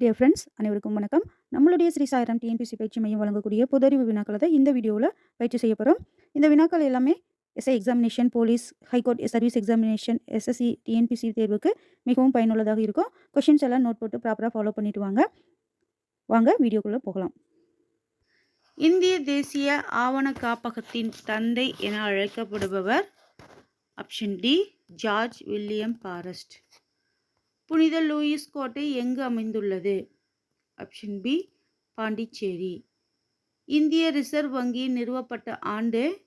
Dear friends அனைவருக்கும் வணக்கம். நம்மளுடைய ஸ்ரீ சாயிரம் டிஎன்பிசி பயிற்சி மையம் வழங்கக்கூடிய புதறிவு வினாக்களை தான் இந்த வீடியோவில் பயிற்சி செய்ய போகிறோம் இந்த வினாக்கள் எல்லாமே SI examination police high court service examination SSC TNPSC தேர்வுக்கு மிகவும் பயனுள்ளதாக இருக்கும். கொஷின்ஸ் எல்லாம் நோட் போட்டு ப்ராப்பராக ஃபாலோ பண்ணிட்டு வாங்க. வாங்க வீடியோக்குள்ளே போகலாம். இந்திய தேசிய ஆவண காப்பகத்தின் தந்தை என அழைக்கப்படுபவர் option D George William Forrest புனித லூயிஸ் கோட்டை எங்கு அமைந்துள்ளது? Option B Pondicherry. இந்திய ரிசர்வ் வங்கி நிறுவப்பட்ட ஆண்டு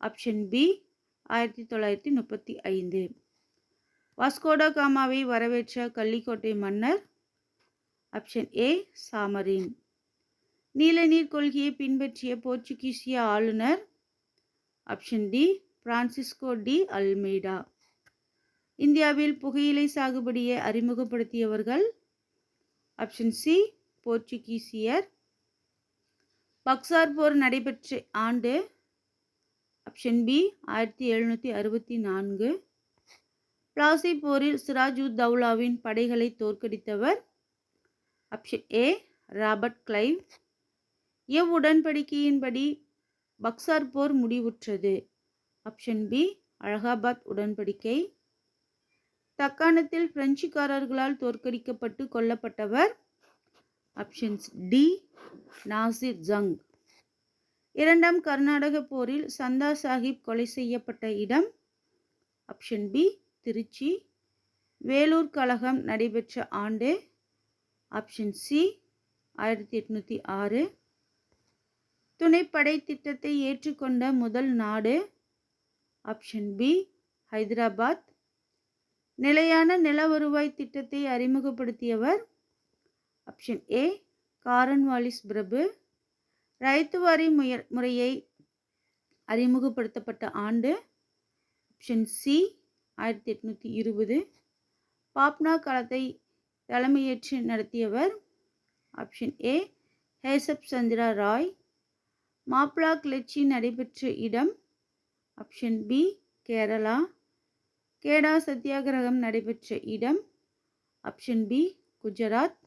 ஆப்ஷன் பி ஆயிரத்தி தொள்ளாயிரத்தி முப்பத்தி ஐந்து. வாஸ்கோடா காமாவை வரவேற்ற கள்ளிக்கோட்டை மன்னர் ஆப்ஷன் ஏ சாமரின். நீலநீர் கொள்கையை பின்பற்றிய போர்ச்சுகீசிய ஆளுநர் option D Francisco de Almeida இந்தியாவில் புகையிலை சாகுபடியை அறிமுகப்படுத்தியவர்கள் ஆப்ஷன் சி போர்ச்சுகீசியர். பக்சார் போர் நடைபெற்ற ஆண்டு ஆப்ஷன் பி ஆயிரத்தி எழுநூற்றி அறுபத்தி நான்கு. பிளாசி போரில் சிராஜுத் தௌலாவின் படைகளை தோற்கடித்தவர் ஆப்ஷன் ஏ ராபர்ட் கிளைவ். எவ் உடன்படிக்கையின்படி பக்சார் போர் முடிவுற்றது. ஆப்ஷன் பி அலகாபாத் உடன்படிக்கை. தக்காணத்தில் பிரெஞ்சுக்காரர்களால் தோற்கடிக்கப்பட்டு கொல்லப்பட்டவர் ஆப்ஷன்ஸ் டி நாசிர் ஜங். இரண்டாம் கர்நாடக போரில் சந்தா சாஹிப் கொலை செய்யப்பட்ட இடம் ஆப்ஷன் பி திருச்சி. வேலூர் கழகம் நடைபெற்ற ஆண்டு ஆப்ஷன் சி ஆயிரத்தி எட்நூற்றி ஆறு. துணைப்படை திட்டத்தை ஏற்றுக்கொண்ட முதல் நாடு ஆப்ஷன் பி ஹைதராபாத். நிலையான நில வருவாய் திட்டத்தை அறிமுகப்படுத்தியவர் ஆப்ஷன் ஏ காரன்வாலிஸ் பிரபு. ரைத்து வாரி முய முறையை அறிமுகப்படுத்தப்பட்ட ஆண்டு ஆப்ஷன் சி ஆயிரத்தி எட்நூற்றி இருபது. பாப்னா களத்தை தலைமையேற்று நடத்தியவர் ஆப்ஷன் ஏ ஹேசப் சந்திரா ராய். மாப்ளா கிளர்ச்சி நடைபெற்ற இடம் ஆப்ஷன் பி கேரளா. கேடா சத்தியாகிரகம் நடைபெற்ற இடம் ஆப்ஷன் பி குஜராத்.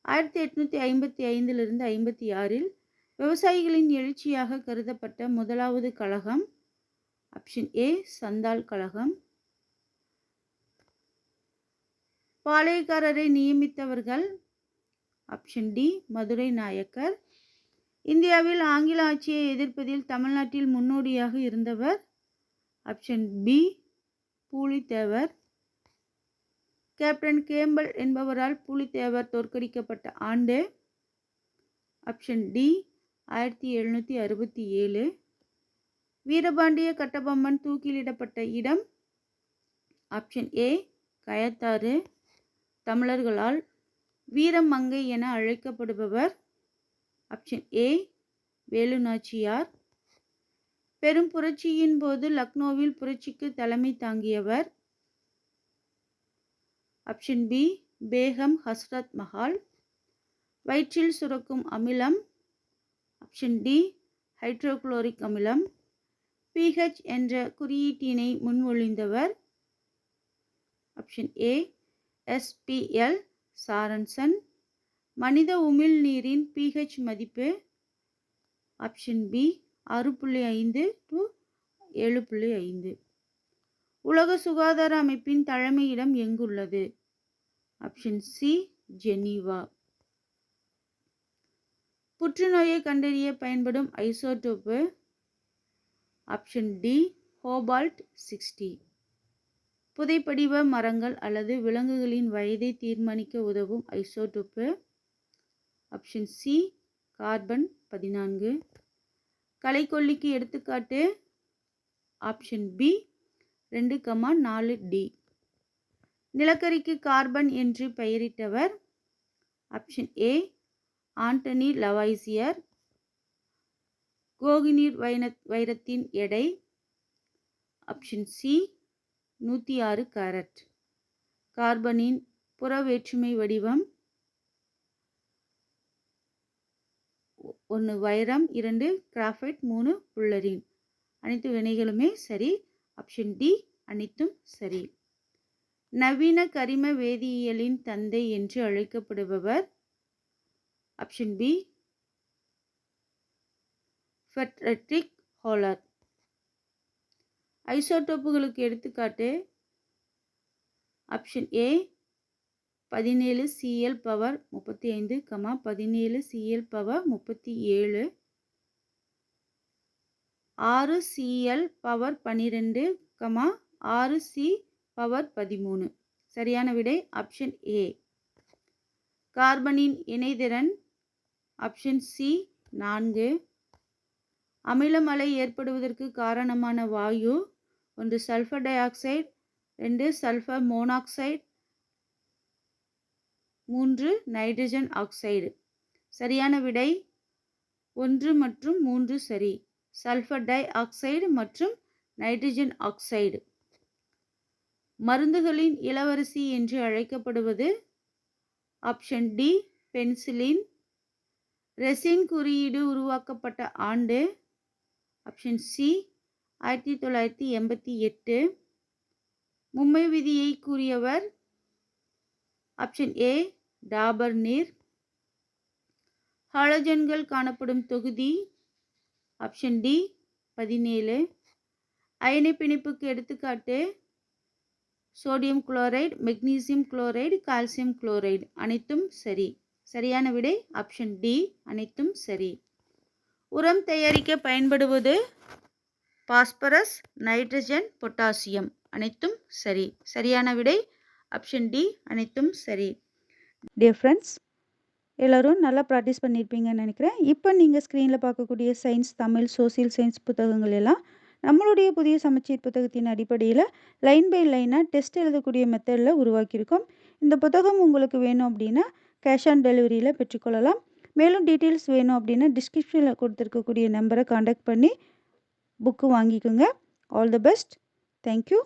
ஆயிரத்தி எட்நூற்றி ஐம்பத்தி ஐந்திலிருந்து ஐம்பத்தி ஆறில் விவசாயிகளின் எழுச்சியாக கருதப்பட்ட முதலாவது கழகம் ஆப்ஷன் ஏ சந்தால் கழகம். பாளையக்காரரை நியமித்தவர்கள் ஆப்ஷன் டி மதுரை நாயக்கர். இந்தியாவில் ஆங்கில ஆட்சியை எதிர்ப்பதில் தமிழ்நாட்டில் முன்னோடியாக இருந்தவர் option B Pulithevar. Captain Campbell என்பவரால் பூலித்தேவர் தோற்கடிக்கப்பட்ட ஆண்டு. ஆப்ஷன் டி ஆயிரத்தி எழுநூற்றி அறுபத்தி ஏழு. வீரபாண்டிய கட்டபொம்மன் தூக்கிலிடப்பட்ட இடம். Option A Kayathar. தமிழர்களால் வீரமங்கை என அழைக்கப்படுபவர். Option A Velunachiyar. பெரும் புரட்சியின் போது லக்னோவில் புரட்சிக்கு தலைமை தாங்கியவர் ஆப்ஷன் பி பேகம் ஹஸ்ரத் மஹால். வயிற்றில் சுரக்கும் அமிலம். ஆப்ஷன் டி ஹைட்ரோகுளோரிக் அமிலம். பிஹெச் என்ற குறியீட்டினை முன்மொழிந்தவர். Option A SPL Sorensen. மனித உமிழ்நீரின் பிஹெச் மதிப்பு. ஆப்ஷன் பி ஆறு புள்ளி ஐந்து டு ஏழு புள்ளி ஐந்து. உலக சுகாதார அமைப்பின் தலைமையிடம் எங்குள்ளது? Option C Geneva. புற்றுநோயை கண்டறிய பயன்படும் isotope. Option D cobalt sixty. புதைப்படிவ மரங்கள் அல்லது விலங்குகளின் வயதை தீர்மானிக்க உதவும் ஐசோடோப்பு. ஆப்ஷன் சி கார்பன் பதினான்கு. களைக்கொல்லிக்கு எடுத்துக்காட்டு ஆப்ஷன் பி ரெண்டு கமா நாலு டி. நிலக்கரிக்கு கார்பன் என்று பெயரிட்டவர் ஆப்ஷன் ஏ ஆண்டனி லவாய்சியர். கோகினீர் வைன வைரத்தின் எடை ஆப்ஷன் சி நூற்றி ஆறு கேரட். கார்பனின் புற வேற்றுமை வடிவம் ஒன்று வைரம் இரண்டு கிராஃபைட் மூணு புல்லரின். அனைத்து வினைகளுமே சரி ஆப்ஷன் டி அனைத்தும் சரி. நவீன கரிம வேதியியலின் தந்தை என்று அழைக்கப்படுபவர். ஆப்ஷன் பி ஃபெட்ரெட்ரிக் ஹோலர் ஐசோடோப்புகளுக்கு எடுத்துக்காட்டு. ஆப்ஷன் ஏ பதினேழு சிஎல் பவர் முப்பத்தி ஐந்து கமா பதினேழு சிஎல் பவர் முப்பத்தி ஏழு ஆறு சிஎல் பவர் பன்னிரெண்டு கமா ஆறு சி பவர் பதிமூணு. சரியான விடை ஆப்ஷன் ஏ கார்பனின் இணைதிறன் ஆப்ஷன் சி நான்கு. அமிலமலை ஏற்படுவதற்கு காரணமான வாயு ஒன்று சல்ஃபர் டை ஆக்சைடு ரெண்டு சல்ஃபர் மோனாக்சைடு மூன்று நைட்ரஜன் ஆக்சைடு. சரியான விடை ஒன்று மற்றும் மூன்று சரி. சல்ஃபர் டை ஆக்சைடு மற்றும் நைட்ரஜன் ஆக்சைடு. மருந்துகளின் இளவரசி என்று அழைக்கப்படுவது ஆப்ஷன் டி பென்சிலின் ரெசின் குறியீடு உருவாக்கப்பட்ட ஆண்டு. ஆப்ஷன் சி ஆயிரத்தி தொள்ளாயிரத்தி எண்பத்தி எட்டு. மும்பை விதியை கூறியவர் ஆப்ஷன் ஏ டாபர் நீர். ஹாலஜன்கள் காணப்படும் தொகுதி ஆப்ஷன் டி பதினேழு. அயனி பிணைப்புக்கு எடுத்துக்காட்டு sodium chloride magnesium chloride calcium chloride அனைத்தும் சரி. சரியான விடை ஆப்ஷன் டி அனைத்தும் சரி. உரம் தயாரிக்க பயன்படுவது பாஸ்பரஸ் நைட்ரஜன் பொட்டாசியம் அனைத்தும் சரி. சரியான விடை ஆப்ஷன் டி அனைத்தும் சரி. டியர் ஃப்ரெண்ட்ஸ் எல்லோரும் நல்லா ப்ராக்டிஸ் பண்ணியிருப்பீங்கன்னு நினைக்கிறேன். இப்போ நீங்கள் ஸ்க்ரீனில் பார்க்கக்கூடிய சயின்ஸ் தமிழ் சோசியல் சயின்ஸ் புத்தகங்கள் எல்லாம் நம்மளுடைய புதிய சமச்சீர் புத்தகத்தின் அடிப்படையில் லைன் பை லைனாக டெஸ்ட் எழுதக்கூடிய மெத்தடில் உருவாக்கியிருக்கோம். இந்த புத்தகம் உங்களுக்கு வேணும் அப்படின்னா கேஷ் ஆன் டெலிவரியில் பெற்றுக்கொள்ளலாம் மேலும் டீட்டெயில்ஸ் வேணும் அப்படின்னா டிஸ்கிரிப்ஷனில் கொடுத்துருக்கக்கூடிய நம்பரை காண்டாக்ட் பண்ணி புக்கு வாங்கிக்கோங்க. All the best thank you